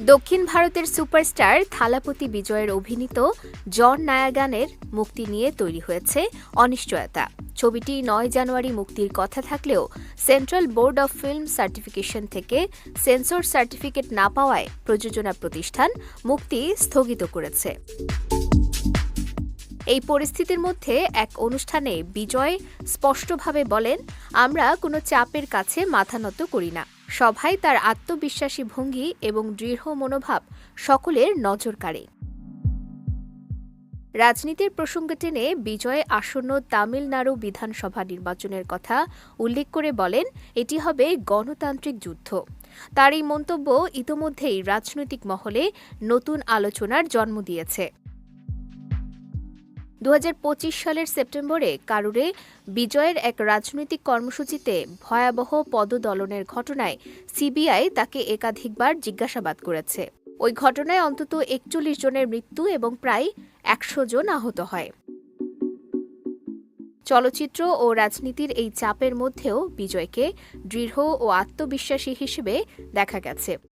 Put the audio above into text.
দক্ষিণ ভারতের সুপারস্টার থালাপতি বিজয়ের অভিনীত জন নায়াগানের মুক্তি নিয়ে তৈরি হয়েছে অনিশ্চয়তা। ছবিটি নয় জানুয়ারি মুক্তির কথা থাকলেও central board of film certification থেকে সেন্সর সার্টিফিকেট না পাওয়ায় প্রযোজনা প্রতিষ্ঠান মুক্তি স্থগিত করেছে। এই পরিস্থিতির মধ্যে এক অনুষ্ঠানে বিজয় স্পষ্টভাবে বলেন, আমরা কোনো চাপের কাছে মাথা নত করি না। সভায় তার আত্মবিশ্বাসী ভঙ্গি এবং দৃঢ় মনোভাব সকলের নজর কাড়ে। রাজনীতির প্রসঙ্গ টেনে বিজয় আসন্ন তামিলনাড়ু বিধানসভা নির্বাচনের কথা উল্লেখ করে বলেন, এটি হবে গণতান্ত্রিক যুদ্ধ। তার এই মন্তব্য ইতোমধ্যেই রাজনৈতিক মহলে নতুন আলোচনার জন্ম দিয়েছে। দু হাজার পঁচিশ সালের সেপ্টেম্বরে কারুরে বিজয়ের এক রাজনৈতিক কর্মসূচিতে ভয়াবহ পদদলনের ঘটনায় সিবিআই তাকে একাধিকবার জিজ্ঞাসাবাদ করেছে। ওই ঘটনায় অন্তত একচল্লিশ জনের মৃত্যু এবং প্রায় একশো জন আহত হয়। চলচ্চিত্র ও রাজনীতির এই চাপের মধ্যেও বিজয়কে দৃঢ় ও আত্মবিশ্বাসী হিসেবে দেখা গেছে।